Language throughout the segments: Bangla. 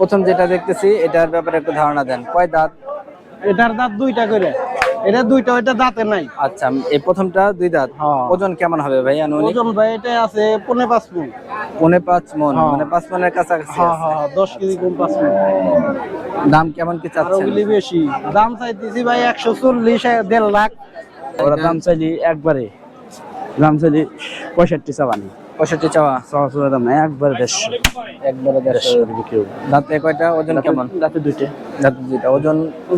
প্রথম যেটা দেখতেছি এটার ব্যাপারে একটু ধারণা দেন। কয় দাঁত? এটার দাঁত দুইটা করে। এটা দুইটা ওইটা দাঁতে নাই। আচ্ছা এই প্রথমটা দুই দাঁত? হ্যাঁ। ওজন কেমন হবে ভাই আনুমানিক? ওজন ভাই এটা আছে পনেরো পাঁচ মন পৌনে পাঁচ মন হ্যাঁ। মানে পাঁচ মনের কাছাকাছি হ্যাঁ আছে। হ্যাঁ দশ কেজি কম পাঁচ ফুল দাম কেমন কি আর চাচ্ছেন? ওগুলি বেশি। দাম চাইতেছি ভাই একশো চল্লিশ দেড় লাখ। ওরা দাম চাইলি একবারে। দাম চাইলি পঁয়ষট্টি চাবানি পঁয়ষট্টি চাওয়া। সহজ দাম একবারে দেড়শো একবারে দেড়শো দাঁতে কয়টা? ওজন কেমন? দাঁতে দুইটা। দাঁতে দুইটা। ওজন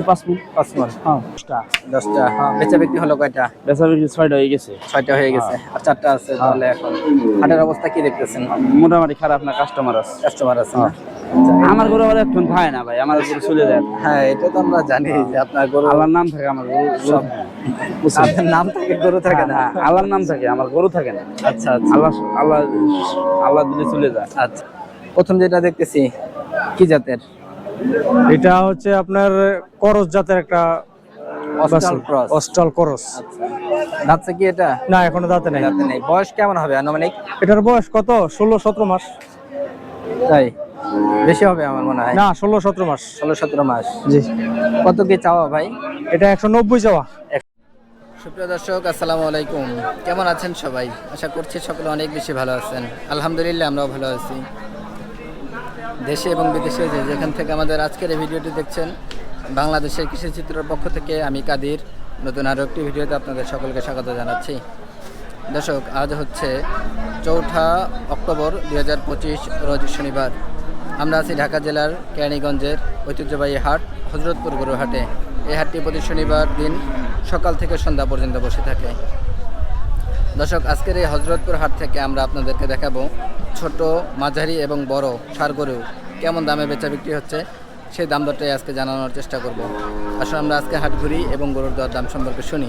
পাঁচ মিনিট পাঁচ মিনিট হ্যাঁ। দশটা। দশটা বেচা বিক্রি হলো কয়টা? বেচা বিক্রি ছয়টা হয়ে গেছে। ছয়টা হয়ে গেছে। আর চারটা আছে তাহলে এখন। হাটের অবস্থা কি দেখতেছেন? মোটামুটি খারাপ না কাস্টমার আছে। কাস্টমার আছে না? আমার গরু আবার একটু খায় না ভাই আমার গরু চলে যায়। হ্যাঁ এটা তো আমরা জানি যে আপনার গরু আল্লাহর নাম থাকে আমার গরু সব আপনার নাম থাকে গরু থাকে না? হ্যাঁ, আল্লাহর নাম থাকে আমার গরু থাকে না। আচ্ছা আচ্ছা। আল্লাহ আল্লাহ আল্লাহ দিলে চলে যায়। আচ্ছা। প্রথম যেটা দেখতেছি কি জাতের? এটা হচ্ছে আপনার করস জাতের একটা অস্ট্রাল ক্রস। অস্ট্রাল করস। দাঁতছে কি এটা? না এখনও দাঁতে নাই। দাঁতে নেই। বয়স কেমন হবে আনুমানিক? এটার বয়স কত? ষোলো সতেরো মাস। তাই? বেশি হবে আমার মনে হয়। না ষোলো সতেরো মাস। ষোলো সতেরো মাস। জি। কত কি চাওয়া ভাই? এটা একশো নব্বই যাওয়া সুপ্রিয় দর্শক আসসালামু আলাইকুম। কেমন আছেন সবাই? আশা করছি সকলে অনেক বেশি ভালো আছেন। আলহামদুলিল্লাহ আমরাও ভালো আছি। দেশে এবং বিদেশে যে যেখান থেকে আমাদের আজকের এই ভিডিওটি দেখছেন বাংলাদেশের কৃষি চিত্রের পক্ষ থেকে আমি কাদির। নতুন আরও একটি ভিডিওতে আপনাদের সকলকে স্বাগত জানাচ্ছি। দর্শক আজ হচ্ছে চৌঠা অক্টোবর দুই হাজার পঁচিশ রোজ শনিবার। আমরা আছি ঢাকা জেলার কেরানীগঞ্জের ঐতিহ্যবাহী হাট, হজরতপুর গরু হাটে। এই হাটটি প্রতি শনিবার দিন সকাল থেকে সন্ধ্যা পর্যন্ত বসে থাকে। দর্শক, আজকের এই হজরতপুর হাট থেকে আমরা আপনাদেরকে দেখাবো ছোট, মাঝারি এবং বড় সার গরু কেমন দামে বেচা বিক্রি হচ্ছে, সেই দাম দরটাই আজকে জানানোর চেষ্টা করব। আসলে আমরা আজকে হাট ঘুরি এবং গরুর দর দাম সম্পর্কে শুনি।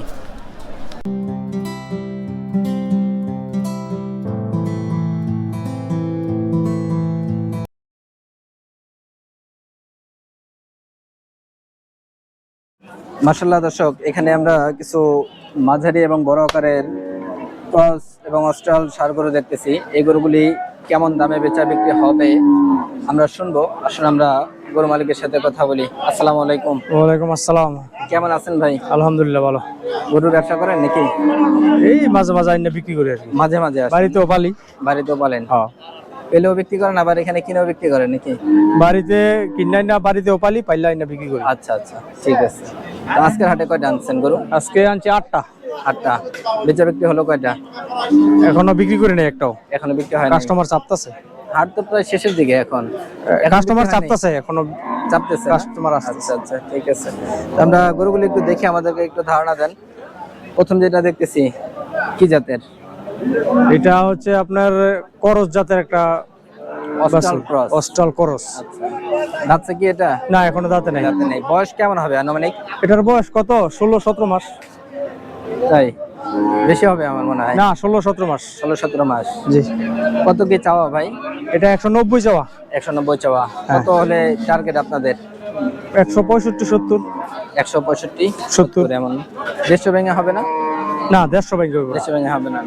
মার্শাল্লাহ দর্শক এখানে আমরা কিছু মাঝারি এবং বড় আকারের ক্রস এবং অস্ট্রাল সার গরু দেখতেছি। এই গরুগুলি কেমন দামে বেচা বিক্রি হবে আমরা শুনব। আসলে আমরা গরু মালিকের সাথে কথা বলি। আসসালামু আলাইকুম। ওয়ালাইকুম আসসালাম। কেমন আছেন ভাই? আলহামদুলিল্লাহ ভালো। গরুর ব্যবসা করেন নাকি? এই মাঝে মাঝে আইনা বিক্রি করি আর মাঝে মাঝে। বাড়িতেও পালি। বাড়িতেও বলেন হ্যাঁ। পেলেও বিক্রি করেন আবার এখানে কিনেও বিক্রি করেন নাকি? বাড়িতে কিনাই না বাড়িতেও পালি পাইলে আইনা বিক্রি করি। আচ্ছা আচ্ছা ঠিক আছে। তো আজকের হাটে কয়টা আনছেন গরু? আজকে আনছি আটটা। আটটা। বেচা বিক্রি হলো কয়টা? এখনও বিক্রি করি নাই একটাও। এখনও বিক্রি হয় না কাস্টমার চাপতাছে। হাট তো প্রায় শেষের দিকে এখন। কাস্টমার? চাপতাছে এখনও চাপতেছে কাস্টমার আচ্ছা আচ্ছা ঠিক আছে। আমরা গরুগুলো একটু দেখে আমাদেরকে একটু ধারণা দেন। প্রথম যেটা দেখতেছি কি জাতের? এটা হচ্ছে আপনার করস জাতের একটা অস্ট্রাল ক্রস। আচ্ছা। দাঁতছে কি এটা? না এখনও দাঁতে নাই। দাঁতে নেই। বয়স কেমন হবে আনুমানিক? এটার বয়স কত? ষোলো সতেরো মাস। তাই? বেশি হবে আমার মনে হয়। না ষোলো সতেরো মাস। ষোলো সতেরো মাস। জি। কত কি চাওয়া ভাই? এটা একশো নব্বই যাওয়া একশো নব্বই চাওয়া। কত হলে টার্গেট আপনাদের? একশো পঁয়ষট্টি সত্তর। একশো পঁয়ষট্টি সত্তর এমন। দেড়শো ভেঙে হবে না? না দেড়শো ব্যাংক হইব দেড়শো ভেঙে হবে না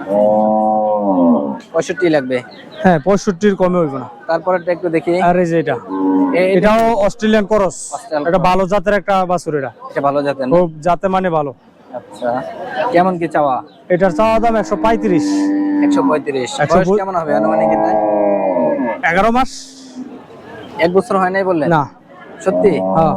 পঁয়ষট্টি লাগবে। হ্যাঁ পঁয়ষট্টির কমে হইব না। তারপরেরটা একটু দেখি। আর এই যে এটা। এটাও অস্ট্রেলিয়ান করস। এটা ভালো জাতের একটা বাছুর এটা। এটা ভালো জাতের? খুব জাতে মানে ভালো। আচ্ছা। কেমন কি চাওয়া? এটার চাওয়া দাম একশো পঁয়ত্রিশ। একশো পঁয়ত্রিশ। কেমন হবে? আনুমানিক এটা? এগারো মাস। এক বছর হয় নাই বললেন? না। সত্যি? হ্যাঁ।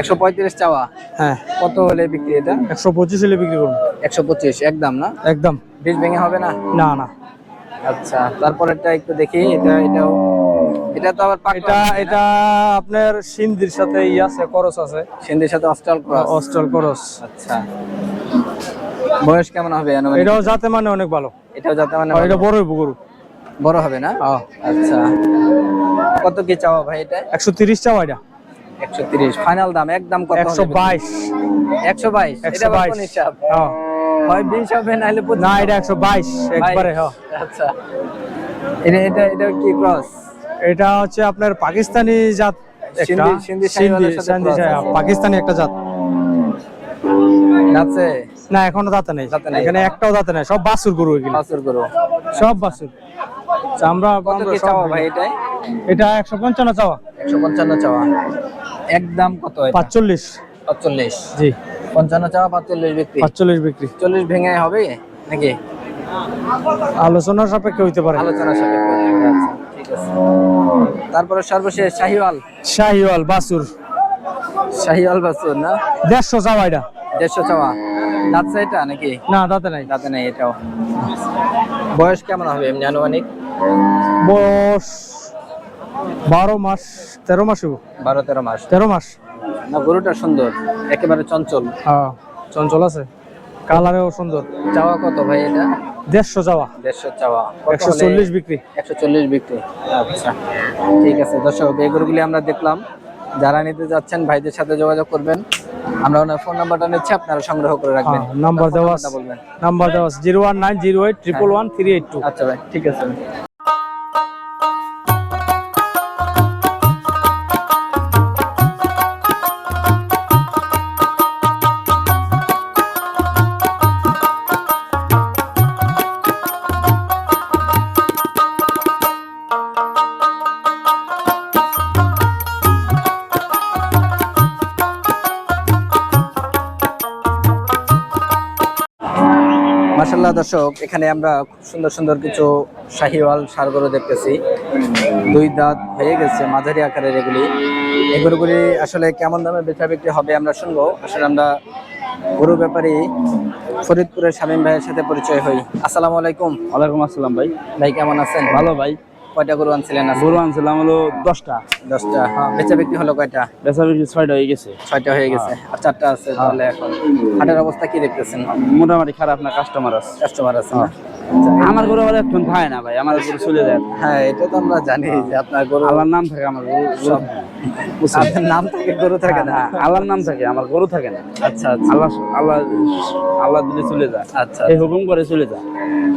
একশো পঁয়ত্রিশ চাওয়া। হ্যাঁ। কত হলে বিক্রি এটা? একশো পঁচিশ হলে বিক্রি করুন। একশো পঁচিশ একদম না? একদম। বীজ ভেঙে হবে না? না না। আচ্ছা তারপরেরটা একটু দেখি এটা এটাও এটা তো আবার এটা এটা আপনার সিন্ধির সাথে ই আছে করস আছে। সিন্ধের সাথে অস্ট্রাল ক্রস? অস্ট্রাল করস। আচ্ছা। বয়স কেমন হবে এটাও জাতে মানে অনেক ভালো। এটাও যাতে মানে এটা বড় হইব গরু। বড় হবে না? হ্যাঁ। আচ্ছা। কত কি চাওয়া ভাই এটা? একশো তিরিশ চাওয়া এটা। একশো তিরিশ। ফাইনাল দাম একদম কত একশো বাইশ। একশো বাইশ একশো বাইশ। হিসাব? হ্যাঁ হয় বিশ হবে নাহলে পঁচিশ না এটা একশো বাইশ একবারে হ্যাঁ আচ্ছা। এটা এটা এটা কি ক্রস এটা হচ্ছে আপনার পাকিস্তানি জাত একটা। সিন্ধি- সিন্ধি। পাকিস্তানি একটা জাত। আছে? না এখনও দাঁতে নেই। এখানে একটাও দাঁতে নেই সব বাসুর গরু এগুলো। বাছুর গরু। সব বাসুর আচ্ছা, আমরা কত কি চাওয়া ভাই এটাই? এটা একশো পঞ্চান্ন চাওয়া। একশো পঞ্চান্ন চাওয়া। একদম কত পাঁচচল্লিশ। পাঁচচল্লিশ। জি। পঞ্চান্ন চাওয়া পাঁচচল্লিশ বিক্রি। পাঁচচল্লিশ বিক্রি। চল্লিশ ভেঙে হবে নাকি? আলোচনার সাপেক্ষে হইতে পারে। আলোচনা সাপেক্ষে আচ্ছা ঠিক আছে। তারপরে সর্বশেষ শাহিওয়াল। শাহিওয়াল বাসুর। শাহিওয়াল বাসুর না? দেড়শো চাওয়া এটা। দেড়শো চাওয়া। যাচ্ছে এটা নাকি? না দাঁতে নাই। যাতে নাই এটাও। বয়স কেমন হবে এমনি আনুমানিক? বয়স বারো মাস তেরো মাস বারো তেরো মাস। তেরো মাস। না গরুটা সুন্দর একেবারে চঞ্চল। হ্যাঁ চঞ্চল আছে। কালারেও সুন্দর। চাওয়া কত ভাই এটা? দেড়শো চাওয়া। দেড়শো চাওয়া। একশো চল্লিশ বিক্রি। একশো চল্লিশ বিক্রি। আচ্ছা ঠিক আছে। দর্শক এই গরুগুলি আমরা দেখলাম। যারা নিতে যাচ্ছেন ভাইদের সাথে যোগাযোগ করবেন। আমরা ওনার ফোন নাম্বারটা নিচ্ছি আপনারা সংগ্রহ করে রাখবেন। হ্যাঁ, নাম্বার দেওয়া বলবেন। নাম্বার দেওয়া zero one nine zero eight triple one three eight two. আচ্ছা ভাই ঠিক আছে। দর্শক এখানে আমরা খুব সুন্দর সুন্দর কিছু শাহিওয়াল সারগুলো দেখতেছি। দুই দাঁত হয়ে গেছে মাঝারি আকারের এগুলি। এগুলোগুলি আসলে কেমন দামে বেচা বিক্রি হবে আমরা শুনব। আসলে আমরা গরু ব্যাপারী ফরিদপুরের শামীম ভাইয়ের সাথে পরিচয় হই। আসসালামু আলাইকুম। ওয়ালাইকুম আসসালাম ভাই। ভাই কেমন আছেন? ভালো ভাই। কয়টা গরু আনছিলেন? গরু আনছিলাম হলো দশটা। দশটা বেচা বিক্রি হলো কয়টা? বেচা বিক্রি ছয়টা হয়ে গেছে। ছয়টা হয়ে গেছে আর চারটা আছে তাহলে এখন। হাটের অবস্থা কি দেখতেছেন? মোটামুটি খারাপ না কাস্টমার আছে। কাস্টমার আছে? আমার গরু আবার এখন থাকে না ভাই আমার গরু চলে যায়। হ্যাঁ এটা তো আমরা জানি যে আপনার গরু আল্লাহর নাম থাকে আমার গরু সব নাম থাকে গরু থাকে না? হ্যাঁ, আল্লাহর নাম থাকে আমার গরু থাকে না। আচ্ছা আচ্ছা। আল্লাহ আল্লাহ আল্লাহ দিলে চলে যায়। আচ্ছা এই হুকুম করে চলে যায়।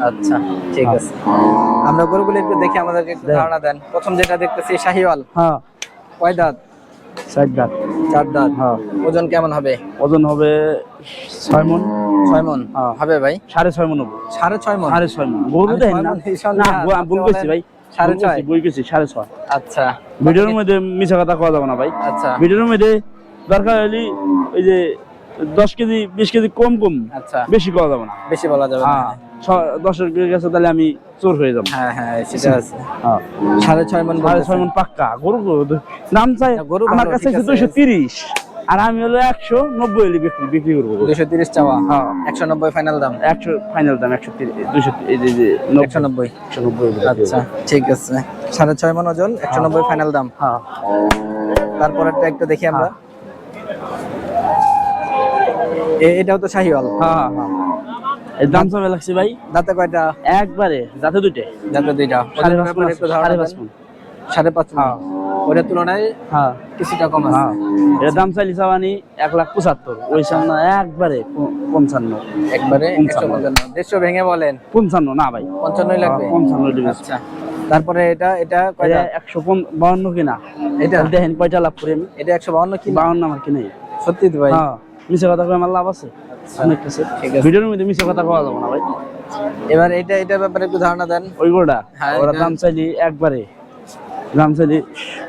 আচ্ছা ঠিক আছে। আমরা গরুগুলো একটু দেখে আমাদেরকে একটু ধারণা দেন। প্রথম যেটা দেখতেছি শাহিওয়াল। হ্যাঁ। কয় দাঁত? ষাট দাঁত। চার দাঁত? হ্যাঁ। ওজন কেমন হবে? ওজন হবে ছয় মন। ছয় মন? হ্যাঁ। হবে ভাই? সাড়ে ছয় মন হবে। সাড়ে ছয় মন? সাড়ে ছয় মন। গরু আমি না? হিসাব না না, গো- আপনি ভুল করছি ভাই। সাড়ে ছয়? বই করছি সাড়ে ছয়। আচ্ছা। ভিডিওর মধ্যে মিছা কথা কওয়া যাবে না ভাই। আচ্ছা। ভিডিওর মধ্যে দরকার হলে ওই যে দশ কেজি বিশ কেজি কম কম আচ্ছা। বেশি কওয়া যাবে না। বেশি বলা যাবে না। হ্যাঁ দশের কাছে তাহলে আমি চোর হয়ে যাব। হ্যাঁ হ্যাঁ সেটা আছে। হ্যাঁ। সাড়ে ছয় মন সাড়ে ছয় মন পাক্কা গরু দাম চাই। গরু আমার কাছে দুইশো তিরিশ। আর আমি হলো একশো নব্বই হলে বিক্রি বিক্রি করব। দুশো তিরিশ চাওয়া। হ্যাঁ। একশো নব্বই ফাইনাল দাম। একশো ফাইনাল দাম একশো তিরিশ যে একশো নব্বই। একশো নব্বই আচ্ছা ঠিক আছে। সাড়ে ছয় মন ওজন একশো নব্বই ফাইনাল দাম। হ্যাঁ। তারপরেরটা একটু দেখি আমরা। এ- এটাও তো শাহিওয়াল। হ্যাঁ হ্যাঁ। এই দাম সবে লাগছে ভাই। দাঁতে কয়টা? একবারে দুইটা। দাঁতে দুইটা। সাড়ে পাঁচ সাড়ে। পাঁচ। হ্যাঁ। ওটার তুলনায় হ্যাঁ। কিছুটা কম আছে। হ্যাঁ। এর দাম চাইলি চাবানি এক লাখ পঁচাত্তর। ওই সামনে একবারে পঞ্চান্ন। একবারে দেড়শো ভেঙে বলেন। পঞ্চান্ন না ভাই। পঞ্চান্নই লাগবে? পঞ্চান্ন আচ্ছা। তারপরে এটা এটা কয়টা? একশো বাউন্ন কিনা। এটা? দেখেন কয়টা লাভ করি আমি। এটা একশো বাউন্ন কি বাউন্ন আমার কিনে সত্যি তো ভাই। হ্যাঁ। মিশে কথা কয়ে আমার লাভ আছে? অনেক কিছু। ঠিক আছে। ভিডিওর মধ্যে মিশে কথা কওয়া যাবে না ভাই। এবার এটা এটার ব্যাপারে একটু ধারণা দেন। ওই গোটা হ্যাঁ, ওরা দাম চাইলি একবারে দাম চাইলি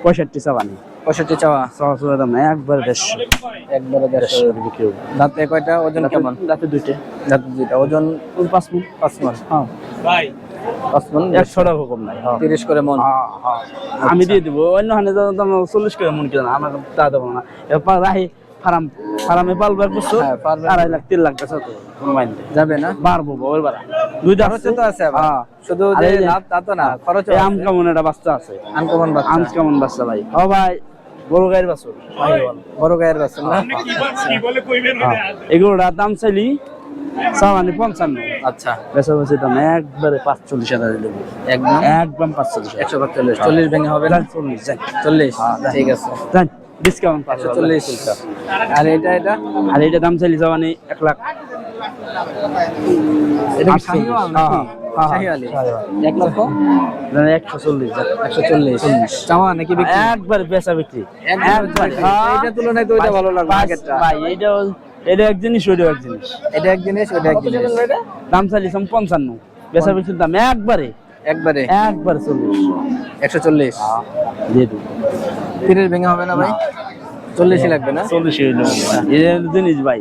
পঁয়ষট্টি চাবানি পঁয়ষট্টি চাওয়া। করে দাম না একবারে দেড়শো। একবারে দেড়শো। বিক্রি দাঁতে কয়টা? ওজন কেমন? রাতে দুইটা। দাঁতে দুইটা। ওজন পাঁচ মিনিট পাঁচ মন। হ্যাঁ। পাঁচ মন? একশো টাকা কম নাই হ্যাঁ। তিরিশ করে মন। হ্যাঁ, হ্যাঁ। আমি দিয়ে দিব। অন্য হানে চল্লিশ করে মন কিনা আমার তা দেবো না। এবার রাহি ফার্ম ফার্মে পালবো এক বছর হ্যাঁ, আড়াই লাখ তিন লাখ কোনো মাইন্ড যাবে না? বাড়বো ওই বাড়া দুইটা খরচ তো আছে হ্যাঁ। শুধু যে লাভ তা তো না খরচ আম কেমন একটা বাচ্চা আছে। আনকমন বাচ্চা। আম কেমন বাচ্চা ভাই। ও ভাই বড় গাড়ির বাছুর। বড় গায়ের বাচ্চা? না এগুলোর দাম চাইলি সামানি পঞ্চান্ন। আচ্ছা। বেচি দাম একবারে পাঁচচল্লিশ হাজার দেবো একদম? একদম পাঁচচল্লিশ একশো পাঁচচল্লিশ। চল্লিশ ভেঙে হবে না? চল্লিশ চল্লিশ। হ্যাঁ, ঠিক আছে। ডিসকাউন্ট একশো চল্লিশ। আর এটা এটা? আর এটা দাম চাইলি এক লাখ। এটা হ্যাঁ, হ্যাঁ। এক লক্ষ? একশো চল্লিশ। একশো চল্লিশ। চাওয়া নাকি একবার বেচা বিক্রি। একবারে একবার বিক্রি। এইটার তুলনায় তো ওইটা ভালো লাগল ভাই এইটা এটা এক জিনিস ওইটাও এক জিনিস। এটা এক জিনিস ওটা এক জিনিস। দাম চাইলিছিলাম পঞ্চান্ন। বেচা বিক্রির দাম একবারে। একবারে। একবার চল্লিশ। একশো চল্লিশ। দেবো। তিরিশ ভেঙে হবে না ভাই? চল্লিশই লাগবে না? চল্লিশ জিনিস ভাই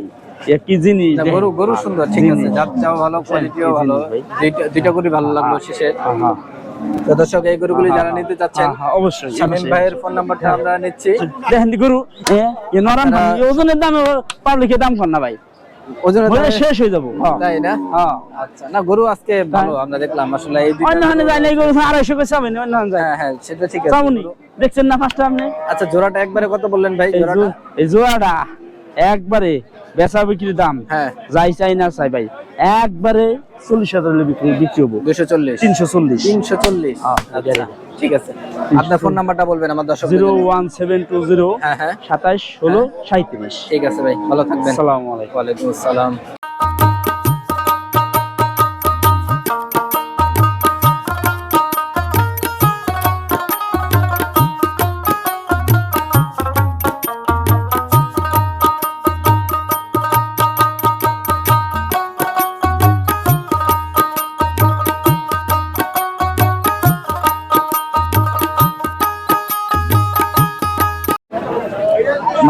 কি জিনিস। গরু গরু সুন্দর ঠিক আছে। জাত ভালো কোয়ালিটিও ভালো। দুইটা- দুইটা গরু ভালো লাগল শেষে হ্যাঁ তো দর্শক এই গরুগুলি যারা নিতে চাচ্ছেন হ্যাঁ, অবশ্যই শামীম ভাইয়ের ফোন নাম্বারটা আমরা নিচ্ছি। দেখেন গরু এ ওজনের দামে পাবলিকের দাম কর না ভাই? শেষ হয়ে যাব। হ্যাঁ। তাই না? হ্যাঁ। আচ্ছা। না গরু আজকে ভালো আমরা দেখলাম আসলে এই দুইটা অন্য হানে গরু- যায় না এই গরু আড়াইশো করে চাবেন অন্য যায় হ্যাঁ হ্যাঁ সেটা ঠিক আছে। দেখছেন না ফার্স্টটা আপনি আচ্ছা জোড়াটা একবারে কত বললেন ভাই এই জোড়াটা? এই জোড়াটা একবারে বেচা বিক্রির দাম। হ্যাঁ। যাই চাই না চাই ভাই একবারে চল্লিশ হাজার হলে বিক্রি বিক্রি হব। দুশো চল্লিশ। তিনশো চল্লিশ। তিনশো চল্লিশ। আচ্ছা। ঠিক আছে। আপনার ফোন নাম্বারটা বলবেন আমার দর্শক zero one seven two zero হ্যাঁ হ্যাঁ। সাতাইশ ষোলো সাঁত্রিশ ঠিক আছে ভাই ভালো থাকবেন। আসসালামু আলাইকুম। ওয়ালাইকুম আসসালাম।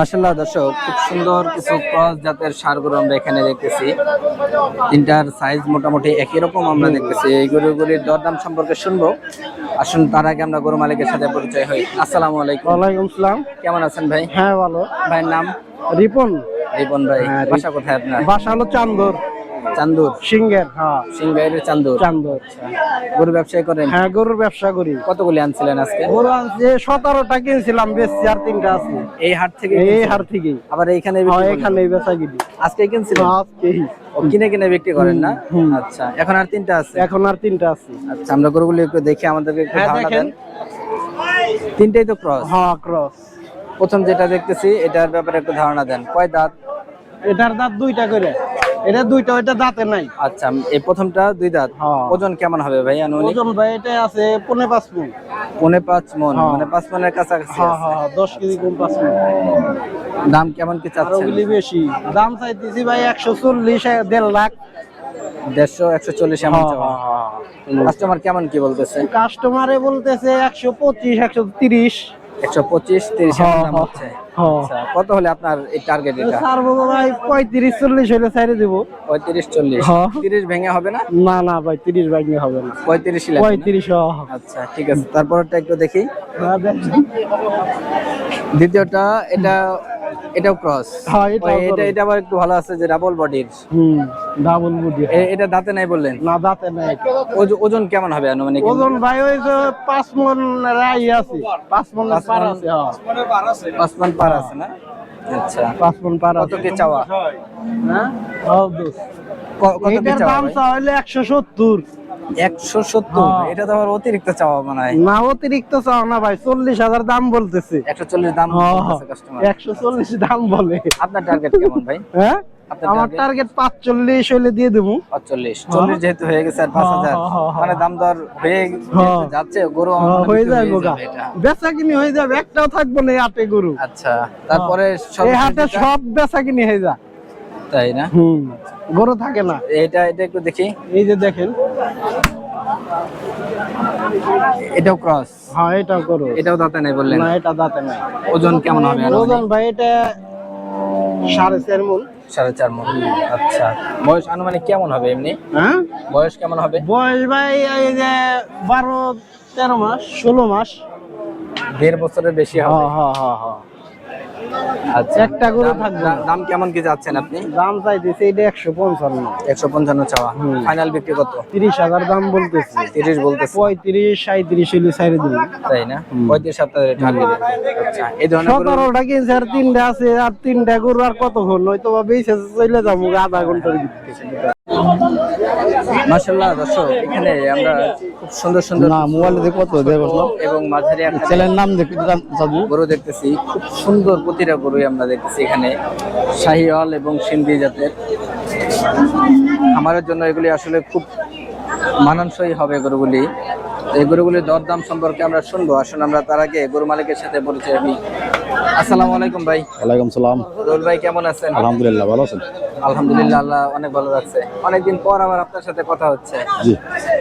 মাসাল্লাহ দর্শক খুব সুন্দর কিছু ক্রস জাতের সারগুলো আমরা এখানে দেখতেছি। তিনটার সাইজ মোটামুটি একই রকম আমরা দেখতেছি। এই গরুগুলির দরদাম সম্পর্কে শুনব। আসুন তার আগে আমরা গরু মালিকের সাথে পরিচয় হই। আসসালামু আলাইকুম। ওয়ালাইকুম সালাম। কেমন আছেন ভাই? হ্যাঁ ভালো। ভাইয়ের নাম? রিপন। রিপন ভাই হ্যাঁ, বাসা কোথায় আপনার? বাসা হলো চান্দর। চান্দুর? হ্যাঁ। চান্দুর? চান্দর। গরু ব্যবসায় করেন? হ্যাঁ গরুর ব্যবসা করি। কতগুলি আনছিলেন আজকে? গরু আনছে সতেরোটা কিনছিলাম বেশি আর তিনটা আছে। এই হাট থেকে এই? হার থেকেই। আবার এইখানে হ্যাঁ? এখানে বেচা কিনি। আজকে কিনছিলেন? আজকেই। কিনে কিনে বিক্রি করেন না? আচ্ছা এখন আর তিনটা আছে? এখন আর তিনটা আছে। আচ্ছা আমরা গরুগুলি একটু দেখে আমাদেরকে একটু হ্যাঁ, ধারণা দেন। তিনটাই তো ক্রস হ্যাঁ ক্রস প্রথম যেটা দেখতেছি এটার ব্যাপারে একটু ধারণা দেন। কয় দাঁত? এটার দাঁত দুইটা করে। এটা দুইটা ওইটা দাঁতে নাই। আচ্ছা এই প্রথমটা দুই দাঁত? হ্যাঁ। ওজন কেমন হবে ভাই আনুমানিক? ওজন ভাই এটা আছে পনেরো পাঁচ মন পৌনে পাঁচ মন হ্যাঁ। মানে পাঁচ মনের কাছাকাছি হ্যাঁ দশ কেজি কম পাঁচ মন দাম কেমন কি চাচ্ছেন? ওগুলি বেশি। দাম চাইতেছি ভাই একশো চল্লিশ দেড় লাখ। দেড়শো একশো চল্লিশ এমন কাস্টমার কেমন কি বলতেছে? কাস্টমারে বলতেছে একশো পঁচিশ একশো তিরিশ। একশো পঁচিশ তিরিশ দাম হচ্ছে। কত হলে আপনার এই টার্গেট এটা? ছাড়বো ভাই পঁয়ত্রিশ চল্লিশ হলে ছাড়ে দেব। পঁয়ত্রিশ চল্লিশ। হ্যাঁ। তিরিশ ভেঙে হবে না? না না ভাই 30 ভেঙে হবে না। পঁয়ত্রিশই লাগবে না? পঁয়ত্রিশ আচ্ছা ঠিক আছে। তারপরটা একটু দেখি। হ্যাঁ, দ্বিতীয়টা এটা এটাও ক্রস হ্যাঁ, এটা এটা আবার একটু ভালো আছে যে ডাবল বডির হুম ডাবল বুদ্ধি এটা দাঁতে নাই বললেন? না দাঁতে নাই। ওজন কেমন হবে আনুমানিক? ওজন ভাই ওই যে পাঁচ মন রাই আছে। পাঁচ মন পার আছে হ্যাঁ। পাঁচ মান পার আছে না? আচ্ছা। পাঁচ মন পার কত কি চাওয়া? হ্যাঁ? হ্যাঁ, দোস্ত। ক- কত কি চাওয়া দাম একশো সত্তর। হ্যাঁ। এটা তো আবার অতিরিক্ত চাওয়া মনে হয়। না অতিরিক্ত চাও না ভাই চল্লিশ হাজার দাম বলতেছে। একশো চল্লিশ দাম একশো চল্লিশ দাম বলে। আপনার টার্গেট কেমন ভাই? হ্যাঁ? আমার? টার্গেট পাঁচচল্লিশ হইলে দিয়ে দেবো। পাঁচচল্লিশ। চল্লিশ যেহেতু হয়ে গেছে আর পাঁচ হ্যাঁ, হাজার। হ্যাঁ, হ্যাঁ, মানে দাম দর হয়ে হ্যাঁ। যাচ্ছে গরু আমার হ্যাঁ, হয়ে যায় গোগা বেচা কিনি হয়ে যাবে একটাও থাকব না হাটে গরু। আচ্ছা তারপরে এই হাটে সব বেচা কিনি হয়ে যায় তাই না? হুম। গরু থাকে না। এটা এটা একটু দেখি। এই যে দেখেন। এটাও ক্রস হ্যাঁ এটাও করো এটাও দাঁতে নাই বললেন? না এটা দাঁতে নাই। ওজন কেমন হবে? ওজন ভাই এটা সাড়ে চার মন। সাড়ে চার মন। আচ্ছা। বয়স আনুমানিক কেমন হবে এমনি? হ্যাঁ? বয়স কেমন হবে? বয়স ভাই এই যে বারো তেরো মাস ষোলো মাস। দেড় বছরের বেশি হবে। হ্যাঁ হ্যাঁ হ্যাঁ হ্যাঁ। আচ্ছা। একটা গরু থাকবে। দাম- দাম কেমন কি যাচ্ছেন আপনি? দাম চাইতেছে এটা একশো পঞ্চান্ন। একশো পঞ্চান্ন চাওয়া। ফাইনাল বিক্রি কত? তিরিশ হাজার দাম বলতেছে। তিরিশ বলতেছে। পঁয়ত্রিশ সাঁত্রিশ হইলে ছাইড়ে দিন তাই না? পঁয়ত্রিশ আচ্ছা এই ধরনের সতেরোটা কিনছে আর তিনটা আছে আর তিনটা গরু আর কতক্ষণ? হয়তো বা বেশি চলে যাব আধা ঘণ্টার ভিতরে। মাশাআল্লাহ দর্শক এখানে আমরা খুব সুন্দর সুন্দর না মোবাইলে দেখো তো দেখো এবং মাঝারি ছেলের নাম গরু দেখতেছি খুব সুন্দর প্রতিটা গরুই আমরা দেখতেছি এখানে শাহিওয়াল এবং সিন্ধি জাতের। খামারের জন্য এগুলি আসলে খুব মানানসই হবে গরুগুলি। এই গরুগুলির দরদাম সম্পর্কে আমরা শুনব। আসুন আমরা তার আগে গরু মালিকের সাথে পরিচয় হই আসসালামু আলাইকুম ভাই। ওয়ালাইকুম সালাম। রুল ভাই কেমন আছেন? আলহামদুলিল্লাহ ভালো আছেন? আলহামদুলিল্লাহ আল্লাহ অনেক ভালো লাগছে অনেকদিন পর আবার আপনার সাথে কথা হচ্ছে। জি।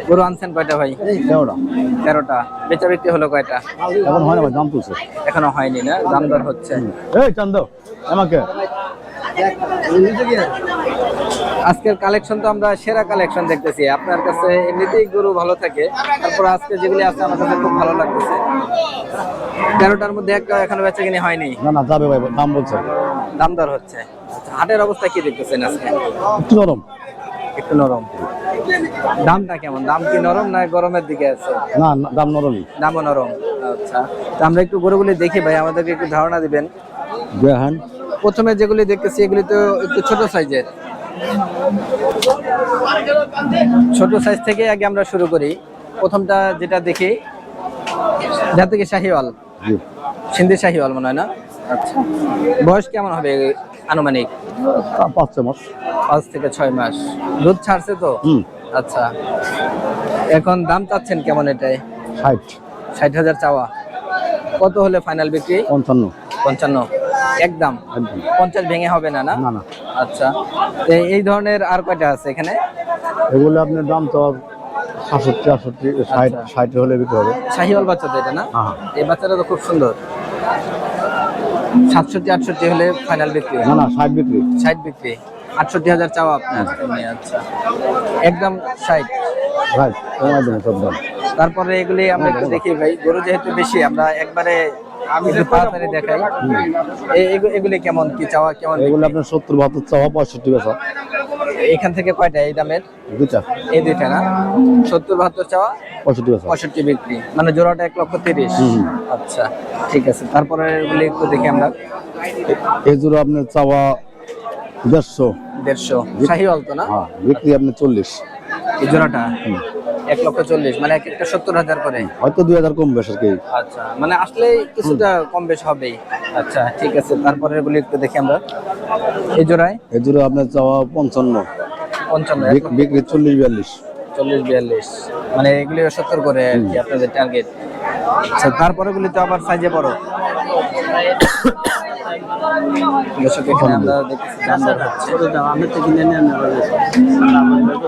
গরু আনছেন কয়টা ভাই? কেমনটা তেরোটা। বেচা বিক্রি হলো কয়টা? এখন হয় না ভাই দাম তুলছে। এখনও হয়নি না দাম দর হচ্ছে। এই চান্দ আমাকে। আজকের কালেকশন তো আমরা সেরা কালেকশন দেখতেছি। আপনার কাছে এমনিতেই গরু ভালো থাকে। তারপর আজকে যেগুলি আছে আমার কাছে খুব ভালো লাগতেছে। তেরোটার মধ্যে একটা এখনও বেচা কিনে হয়নি। না না যাবে ভাই দাম বলছে। দাম দর হচ্ছে। আচ্ছা, হাটের অবস্থা কি দেখতেছেন আজকে? একটু নরম। একটু নরম। দামটা কেমন? দাম কি নরম না গরমের দিকে আছে? না না, দাম নরমই। দামও নরম। আচ্ছা তো আমরা একটু গরুগুলি দেখি ভাই আমাদেরকে একটু ধারণা দিবেন। প্রথমে যেগুলি দেখতেছি এগুলি তো একটু ছোট সাইজের ছোট সাইজ থেকে আগে আমরা শুরু করি। প্রথমটা যেটা দেখি যা থেকে শাহিওয়াল। সিন্ধি শাহিওয়াল মনে হয় না? আচ্ছা। বয়স কেমন হবে আনুমানিক? পাঁচ ছয় মাস। পাঁচ থেকে ছয় মাস। দুধ ছাড়ছে তো? আচ্ছা। এখন দাম চাচ্ছেন কেমন এটাই? ষাট। ষাট হাজার চাওয়া। কত হলে ফাইনাল বিক্রি? পঞ্চান্ন। পঞ্চান্ন। একদম। পঞ্চাশ ভেঙে হবে না না? না আচ্ছা। এই ধরনের আর কয়টা আছে এখানে? এগুলো আপনার দাম তো সাতষট্টি আটষট্টি ষাট আচ্ছা। ষাট হলে বিক্রি হবে। শাহিওয়াল বাচ্চা তো এটা না? হ্যাঁ। এই বাচ্চাটা তো খুব সুন্দর। সাতষট্টি আটষট্টি হলে ফাইনাল বিক্রি না না ষাট বিক্রি। ষাট বিক্রি। আটষট্টি হাজার চাওয়া আপনার। আচ্ছা। একদম ষাট। রাইট কমাই দেবেন সব দাম। তারপরে এগুলি আমরা একটু দেখি ভাই। গরু যেহেতু বেশি আমরা একবারে তাড়াতাড়ি দেখাই এগুলি কেমন কি চাওয়া কেমন এগুলো আপনার সত্তর বাহাত্তর চাওয়া পঁয়ষট্টি বেচা। এখান থেকে কয়টা এই দামের? দুইটা। এই দুইটা না? সত্তর বাহাত্তর চাওয়া পঁয়ষট্টি বেচা। পঁয়ষট্টি বিক্রি। মানে জোড়াটা এক লক্ষ তিরিশ। আচ্ছা ঠিক আছে। তারপরে এগুলি একটু দেখি আমরা। এই জোড়া আপনার চাওয়া দেড়শো। দেড়শো। শাহিওয়াল তো না? হ্যাঁ বিক্রি আপনার চল্লিশ। এই জোড়াটা? এক লক্ষ চল্লিশ মানে এক একটা সত্তর হাজার করে। হয়তো দুই হাজার কম বেশ আর কি। আচ্ছা মানে আসলে কিছুটা কম বেশ হবেই। আচ্ছা ঠিক আছে তারপরে এগুলি একটু দেখি আমরা। এই জোড়ায়? এই জোড়া আপনার চাওয়া পঞ্চান্ন। পঞ্চান্ন বিক্রি চল্লিশ বিয়াল্লিশ। চল্লিশ বিয়াল্লিশ মানে এগুলি সত্তর করে আর কি আপনাদের টার্গেট আচ্ছা তারপরে গুলি তো আবার সাইজে বড়। দর্শক এখানে আমরা দেখতেছি দাম দর হচ্ছে।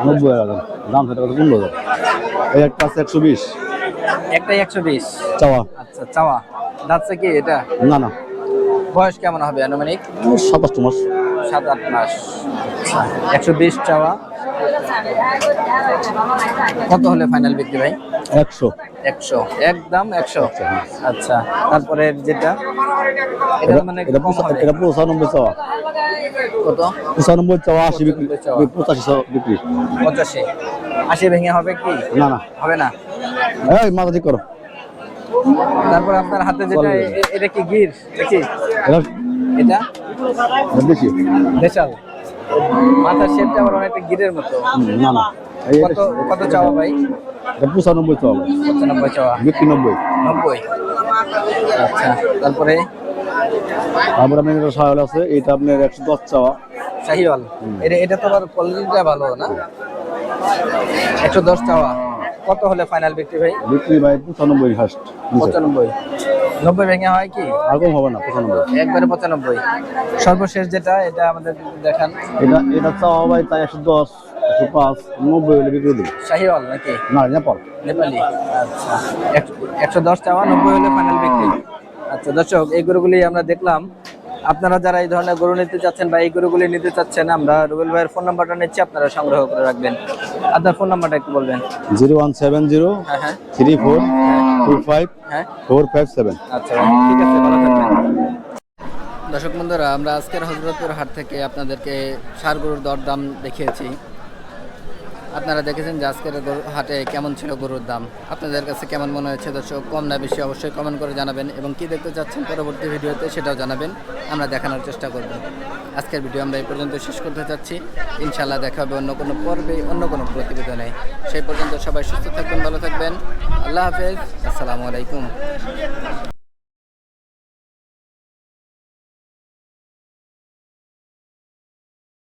নব্বই হাজার দাম। সেটা কত? পনেরো হাজার এই একটা আছে একশো বিশ। একটাই একশো বিশ। চাওয়া। আচ্ছা চাওয়া। কি এটা? না না। বয়স কেমন হবে আনুমানিক? সাতাশ মাস। সাত আট মাস। আচ্ছা একশো বিশ চাওয়া। কত হলে ফাইনাল বিক্রি ভাই? একশো। একশো। একদম একশো। আচ্ছা তারপরে যেটা? এটা মানে এটা হবে। পঁচানব্বই চাওয়া। কত? পঁচানব্বই চাওয়া আশি বিক্রি পঁচাশি বিক্রি। পঁচাশি। আশি ভেঙে হবে কি? না না। হবে না? এই মাথা করো। তারপর আপনার হাতে যেটা এটা কি গির? দেখি এটা দেশাল। মাথার শেপটা আবার অনেকটা গিরের মতো। না না। কত কত চাওয়া ভাই? পঁচানব্বই চাওয়া। পঁচানব্বই চাওয়া। বিক্রি নব্বই। নব্বই। আচ্ছা তারপরে? তারপর আপনার এটা সাহেল আছে এটা আপনার একশো দশ চাওয়া। শাহিওয়াল এটা এটা তো আবার কোয়ালিটিটা ভালো না? একশো দশ চাওয়া। কত হলে ফাইনাল বিক্রি ভাই? বিক্রি ভাই পঁচানব্বই ফার্স্ট পঁচানব্বই। নব্বই ভেঙে হয় কি? কম হবে না পঁচানব্বই। একবারে পঁচানব্বই। সর্বশেষ যেটা এটা আমাদের দেখান। এটা এটা চাওয়া ভাই তাই একশো দশ। একশো পাঁচ নব্বই হলে বিক্রি দিই শাহিওয়াল নাকি? না নেপাল। নেপালি? আচ্ছা। একশো- দশ টাকা নব্বই হলে ফাইনাল বিক্রি। আচ্ছা দর্শক এই গরুগুলি আমরা দেখলাম। আপনারা যারা এই ধরনের গরু নিতে চাচ্ছেন বা এই গরুগুলি নিতে চাচ্ছেন আমরা রুবেল ভাইয়ের ফোন নাম্বারটা নিচ্ছি আপনারা সংগ্রহ করে রাখবেন। আপনার ফোন নাম্বারটা একটু বলবেন। জিরো ওয়ান সেভেন জিরো হ্যাঁ হ্যাঁ। থ্রি ফোর টু ফাইভ হ্যাঁ। Four five seven. আচ্ছা ঠিক আছে ভালো থাকবেন। দর্শক বন্ধুরা আমরা আজকের হজরতপুর হাট থেকে আপনাদেরকে সার গরুর দরদাম দেখিয়েছি। আপনারা দেখেছেন যে আজকের হাটে কেমন ছিল গরুর দাম। আপনাদের কাছে কেমন মনে হয়েছে দর্শক? কম না বেশি অবশ্যই কমেন্ট করে জানাবেন এবং কি দেখতে চাচ্ছেন পরবর্তী ভিডিওতে সেটাও জানাবেন। আমরা দেখানোর চেষ্টা করব। আজকের ভিডিও আমরা এই পর্যন্ত শেষ করতে চাচ্ছি ইনশাল্লাহ দেখা হবে অন্য কোনো পর্বে, অন্য কোনো প্রতিবেদনে। সেই পর্যন্ত সবাই সুস্থ থাকবেন, ভালো থাকবেন। আল্লাহ হাফেজ। আসসালামু আলাইকুম।